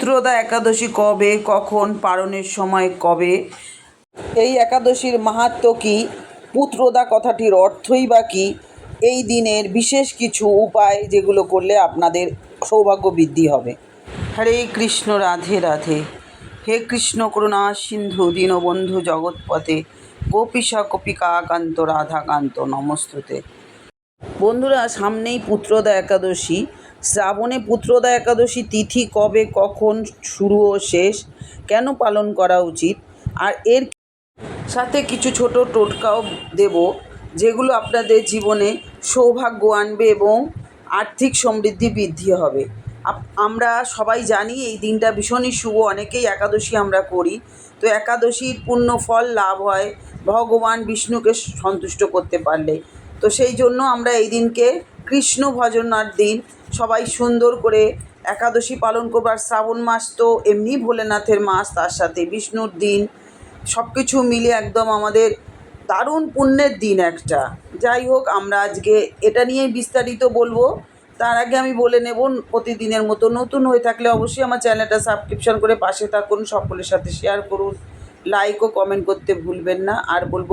পুত্রদা একাদশী কবে, কখন পালনের সময় কবে? এই একাদশীর মাহাত্ম্য কী? পুত্রদা কথাটির অর্থই বা কী? এই দিনের বিশেষ কিছু উপায় যেগুলো করলে আপনাদের সৌভাগ্য বৃদ্ধি হবে। হরে কৃষ্ণ, রাধে রাধে। হে কৃষ্ণ করুণা সিন্ধু, দীনবন্ধু জগৎপথে। গোপীশা কপিকাকান্ত রাধাকান্ত নমস্তুতে। বন্ধুরা, সামনেই পুত্রদা একাদশী। শ্রাবণে পুত্রদা একাদশী তিথি কবে, কখন শুরু ও শেষ, কেন পালন করা উচিত? আর এর সাথে কিছু ছোট টোটকাও দেব, যেগুলো আপনাদের জীবনে সৌভাগ্য আনবে এবং আর্থিক সমৃদ্ধি বৃদ্ধি হবে। আমরা সবাই জানি এই দিনটা ভীষণই শুভ, অনেকেই একাদশী আমরা করি। তো একাদশীর পূর্ণ ফল লাভ হয়, ভগবান বিষ্ণুকে সন্তুষ্ট করতে পারলে। তো সেই জন্য আমরা এই দিনকে কৃষ্ণ ভজনার দিন। সবাই সুন্দর করে একাদশী পালন করবার শ্রাবণ মাস তো এমনি ভোলেনাথের মাস, তার সাথে বিষ্ণুর দিন। সব কিছু মিলে একদম আমাদের দারুণ পুণ্যের দিন একটা। যাই হোক, আমরা আজকে এটা নিয়েই বিস্তারিত বলব। তার আগে আমি বলে নেব, প্রতিদিনের মতো নতুন হয়ে থাকলে অবশ্যই আমার চ্যানেলটা সাবস্ক্রিপশন করে পাশে থাকুন, সকলের সাথে শেয়ার করুন। লাইক ও কমেন্ট করতে ভুলবেন না। আর বলব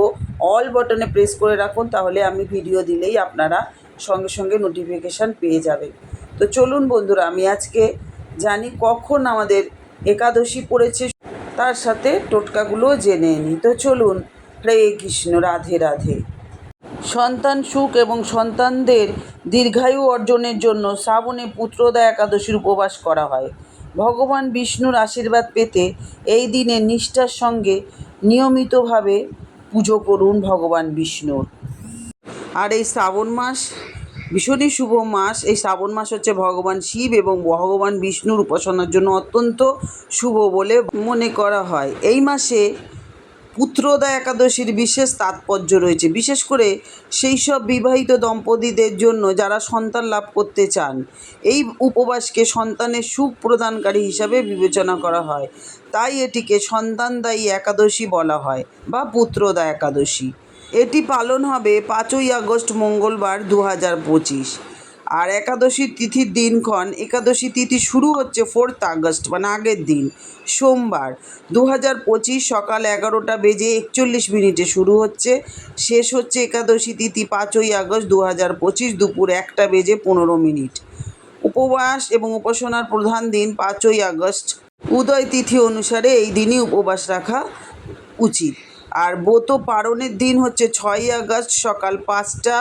অল বটনে প্রেস করে রাখুন, তাহলে আমি ভিডিও দিলেই আপনারা সঙ্গে সঙ্গে নোটিফিকেশান পেয়ে যাবেন তো চলুন বন্ধুরা, আমি আজকে জানি কখন আমাদের একাদশী পড়েছে, তার সাথে টোটকাগুলো জেনে নিই। তো চলুন, হরে কৃষ্ণ, রাধে রাধে। সন্তান সুখ এবং সন্তানদের দীর্ঘায়ু অর্জনের জন্য শ্রাবণে পুত্রদা একাদশীর উপবাস করা হয়। ভগবান বিষ্ণুর আশীর্বাদ পেতে এই দিনে নিষ্ঠার সঙ্গে নিয়মিতভাবে পুজো করুন ভগবান বিষ্ণুর। আর এই শ্রাবণ মাস ভীষণই শুভ মাস। এই শ্রাবণ মাস হচ্ছে ভগবান শিব এবং ভগবান বিষ্ণুর উপাসনার জন্য অত্যন্ত শুভ বলে মনে করা হয়। এই মাসে পুত্রদা একাদশীর বিশেষ তাৎপর্য রয়েছে। বিশেষ করে সেই সব বিবাহিত দম্পতিদের জন্য যারা সন্তান লাভ করতে চান, এই উপবাসকে সন্তানের সুখ প্রদানকারী হিসাবে বিবেচনা করা হয়। তাই এটিকে সন্তানদায়ী একাদশী বলা হয় বা পুত্রদা একাদশী। এটি পালন হবে পাঁচই আগস্ট মঙ্গলবার দু হাজার পঁচিশ। আর একাদশীর তিথির দিনক্ষণ, একাদশী তিথি শুরু হচ্ছে ফোর্থ আগস্ট মানে আগের দিন, সোমবার। দু হাজার পঁচিশ সকাল এগারোটা বেজে একচল্লিশ মিনিটে শুরু হচ্ছে। শেষ হচ্ছে একাদশী তিথি পাঁচই আগস্ট দু হাজার পঁচিশ দুপুর একটা বেজে পনেরো মিনিট। উপবাস এবং উপাসনার প্রধান দিন পাঁচই আগস্ট। উদয় তিথি অনুসারে এই দিনই উপবাস রাখা উচিত। আর ব্রত পালনের দিন হচ্ছে ছয়ই আগস্ট সকাল পাঁচটা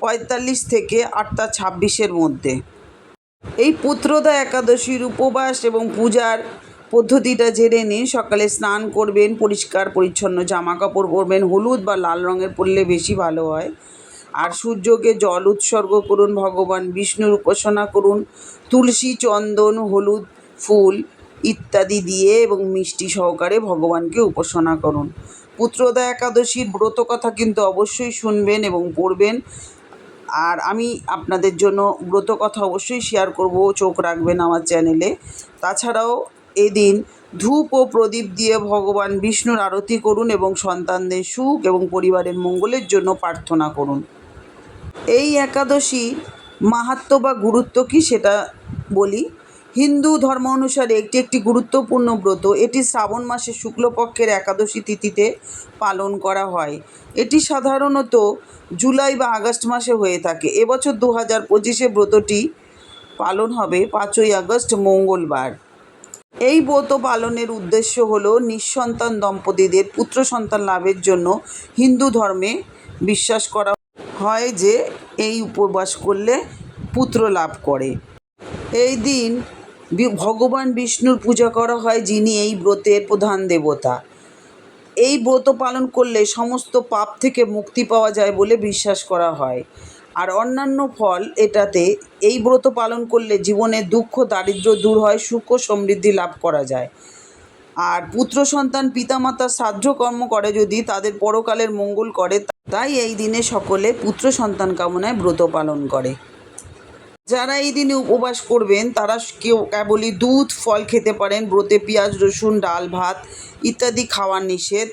পঁয়তাল্লিশ থেকে আটটা ছাব্বিশের মধ্যে। এই পুত্রদা একাদশীর উপবাস এবং পূজার পদ্ধতিটা জেনে নিন। সকালে স্নান করবেন, পরিষ্কার, পরিচ্ছন্ন জামা কাপড় পরবেন, হলুদ বা লাল রঙের পরলে বেশি ভালো হয়। আর সূর্যকে জল উৎসর্গ করুন, ভগবান বিষ্ণুর উপাসনা করুন, তুলসী, চন্দন, হলুদ, ফুল ইত্যাদি দিয়ে এবং মিষ্টি সহকারে ভগবানকে উপাসনা করুন। পুত্রদা একাদশীর ব্রত কথা কিন্তু অবশ্যই শুনবেন এবং পড়বেন। আর আমি আপনাদের জন্য ব্রত কথা অবশ্যই শেয়ার করব, চোখ রাখবেন আমার চ্যানেলে তাছাড়াও এদিন ধূপ ও প্রদীপ দিয়ে ভগবান বিষ্ণুর আরতি করুন এবং সন্তানদের সুখ এবং পরিবারের মঙ্গলের জন্য প্রার্থনা করুন। এই একাদশী মাহাত্ম্য বা গুরুত্ব কি সেটা বলি। হিন্দু ধর্ম অনুসারে একটি একটি গুরুত্বপূর্ণ ব্রত। এটি শ্রাবণ মাসের শুক্লপক্ষের একাদশী তিথিতে পালন করা হয়। এটি সাধারণত জুলাই বা আগস্ট মাসে হয়ে থাকে। এবছর দু হাজার পঁচিশে ব্রতটি পালন হবে পাঁচই আগস্ট, মঙ্গলবার। এই ব্রত পালনের উদ্দেশ্য হল নিঃসন্তান দম্পতিদের পুত্র সন্তান লাভের জন্য হিন্দু ধর্মে বিশ্বাস করা হয় যে এই উপবাস করলে পুত্র লাভ করে। এই দিন ভগবান বিষ্ণুর পূজা করা হয় যিনি এই ব্রতের প্রধান দেবতা। এই ব্রত পালন করলে সমস্ত পাপ থেকে মুক্তি পাওয়া যায় বলে বিশ্বাস করা হয়। আর অন্যান্য ফল এটাতে এই ব্রত পালন করলে জীবনে দুঃখ, দারিদ্র্য দূর হয়, সুখ ও সমৃদ্ধি লাভ করা যায়। আর পুত্র, সন্তান পিতামাতার শ্রাদ্ধ কর্ম করে যদি তাদের পরকালের মঙ্গল করে, তাই এই দিনে সকলে পুত্র, সন্তান কামনায় ব্রত পালন করে। যারা এই দিনে উপবাস করবেন, তারা কেউ কেবলই দুধ, ফল খেতে পারেন, ব্রতে পেঁয়াজ, রসুন, ডাল, ভাত ইত্যাদি খাওয়া নিষেধ।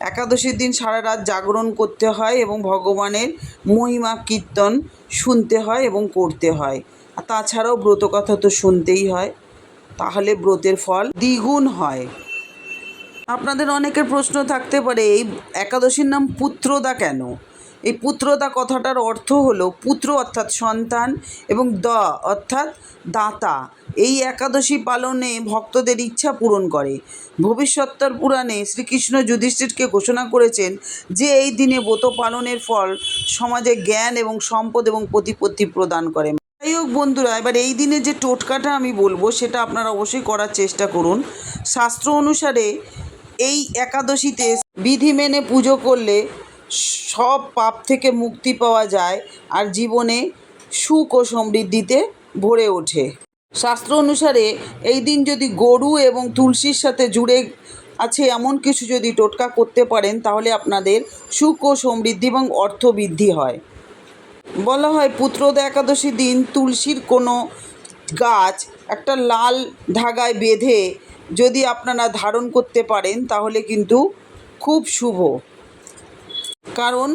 একাদশীর দিন সারা রাত জাগরণ করতে হয় এবং ভগবানের মহিমা কীর্তন শুনতে হয় এবং করতে হয়। আর তাছাড়াও ব্রত কথা তো শুনতেই হয়, তাহলে ব্রতের ফল দ্বিগুণ হয়। আপনাদের অনেকের প্রশ্ন থাকতে পারে, এই একাদশীর নাম পুত্রদা কেন? এই পুত্রদা কথাটার অর্থ হলো পুত্র অর্থাৎ সন্তান এবং দ অর্থাৎ দাতা। এই একাদশী পালনে ভক্তদের ইচ্ছা পূরণ করে। ভবিষ্যত্তর পুরাণে শ্রীকৃষ্ণ যুধিষ্ঠিরকে ঘোষণা করেছেন যে এই দিনে ব্রত পালনের ফল সমাজে জ্ঞান এবং সম্পদ এবং প্রতিপত্তি প্রদান করে। যাই হোক বন্ধুরা, এবার এই দিনে যে টোটকাটা আমি বলব, সেটা আপনারা অবশ্যই করার চেষ্টা করুন। শাস্ত্র অনুসারে এই একাদশীতে বিধি মেনে পুজো করলে সব পাপ থেকে মুক্তি পাওয়া যায় আর জীবনে সুখ ও সমৃদ্ধিতে ভরে ওঠে। শাস্ত্র অনুসারে এই দিন যদি গরু এবং তুলসীর সাথে জুড়ে আছে এমন কিছু যদি টোটকা করতে পারেন, তাহলে আপনাদের সুখ ও সমৃদ্ধি এবং অর্থ বৃদ্ধি হয়। বলা হয় পুত্রদা একাদশী দিন তুলসীর কোনো গাছ একটা লাল ধাগায় বেঁধে যদি আপনারা ধারণ করতে পারেন, তাহলে কিন্তু খুব শুভ। কারণ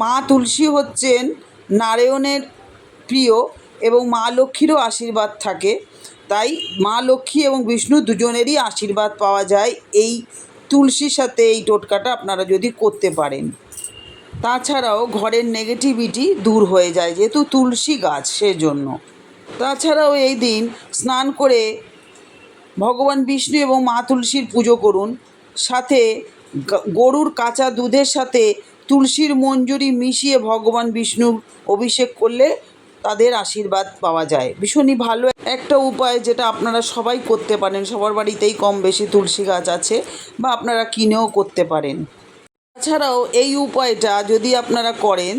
মা তুলসী হচ্ছেন নারায়ণের প্রিয় এবং মা লক্ষ্মীরও আশীর্বাদ থাকে। তাই মা লক্ষ্মী এবং বিষ্ণু দুজনেরই আশীর্বাদ পাওয়া যায় এই তুলসীর সাথে এই টোটকাটা আপনারা যদি করতে পারেন। তাছাড়াও ঘরের নেগেটিভিটি দূর হয়ে যায় যেহেতু তুলসী গাছ সেজন্য। তাছাড়াও এই দিন স্নান করে ভগবান বিষ্ণু এবং মা তুলসীর পুজো করুন। সাথে গরুর কাঁচা দুধের সাথে তুলসীর মঞ্জুরি মিশিয়ে ভগবান বিষ্ণুর অভিষেক করলে তাদের আশীর্বাদ পাওয়া যায়। ভীষণই ভালো একটা উপায় যেটা আপনারা সবাই করতে পারেন। সবার বাড়িতেই কম বেশি তুলসী গাছ আছে বা আপনারা কিনেও করতে পারেন। তাছাড়াও এই উপায়টা যদি আপনারা করেন,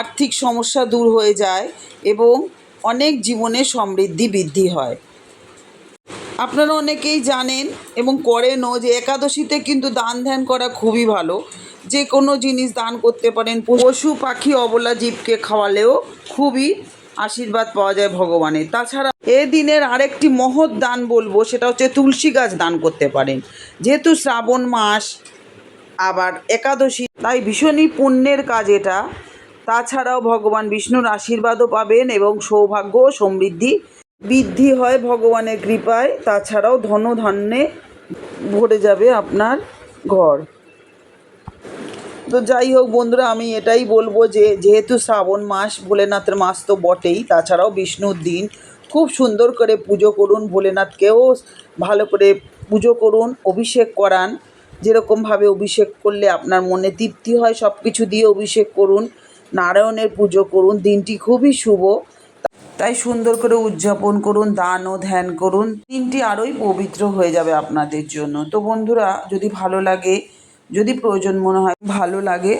আর্থিক সমস্যা দূর হয়ে যায় এবং অনেক জীবনে সমৃদ্ধি বৃদ্ধি হয়। আপনারা অনেকেই জানেন এবং করেনও যে একাদশীতে কিন্তু দান ধ্যান করা খুবই ভালো। যে কোনো জিনিস দান করতে পারেন। পশু, পাখি, অবলা জীবকে খাওয়ালেও খুবই আশীর্বাদ পাওয়া যায় ভগবানের। তাছাড়া এ দিনের আরেকটি মহৎ দান বলব, সেটা হচ্ছে তুলসী গাছ দান করতে পারেন। যেহেতু শ্রাবণ মাস, আবার একাদশী, তাই ভীষণই পুণ্যের কাজ এটা। তাছাড়াও ভগবান বিষ্ণুর আশীর্বাদও পাবেন এবং সৌভাগ্য সমৃদ্ধি বৃদ্ধি হয় ভগবানের কৃপায়। তাছাড়াও ধনধান্যে ভরে যাবে আপনার ঘর। তো যাই হোক বন্ধুরা, আমি এটাই বলব যে, যেহেতু শ্রাবণ মাস, ভোলেনাথের মাস তো বটেই, তাছাড়াও বিষ্ণুর দিন। খুব সুন্দর করে পুজো করুন ভোলেনাথকেও, ভালো করে পুজো করুন, অভিষেক করান। যেরকমভাবে অভিষেক করলে আপনার মনে তৃপ্তি হয় সব কিছু দিয়ে অভিষেক করুন, নারায়ণের পুজো করুন, দিনটি খুবই শুভ। তাই সুন্দর করে উদযাপন করুন, দান ও ধ্যান করুন, দিনটি আরোই পবিত্র হয়ে যাবে আপনাদের জন্য। তো বন্ধুরা, যদি ভালো লাগে যদি প্রয়োজন মনে হয় ভালো লাগে,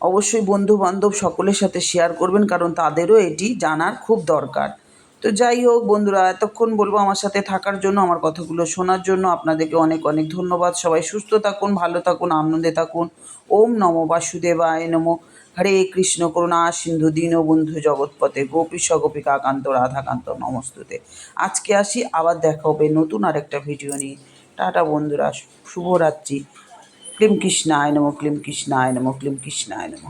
অবশ্যই বন্ধু বান্ধব সকলের সাথে শেয়ার করবেন, কারণ তাদেরও এটি জানার খুব দরকার। তো যাই হোক বন্ধুরা, এতক্ষণ বলব আমার সাথে থাকার জন্য, আমার কথাগুলো শোনার জন্য। আপনাদেরকে অনেক অনেক ধন্যবাদ। সবাই সুস্থ থাকুন, ভালো থাকুন, আনন্দে থাকুন। ওম নম বাসুদেবায় নম। হরে কৃষ্ণ করুণা, সিন্ধু দীনবন্ধু জগৎপথে। গোপীশ গোপিকা কান্ত রাধাকান্ত নমস্তুতে। আজকে আসি, আবার দেখা হবে নতুন আরেকটা ভিডিও নিয়ে। টাটা বন্ধুরা, শুভরাত্রি। ক্লিম কৃষ্ণায় নম ক্লিম কৃষ্ণায় নম ক্লিম কৃষ্ণায় নম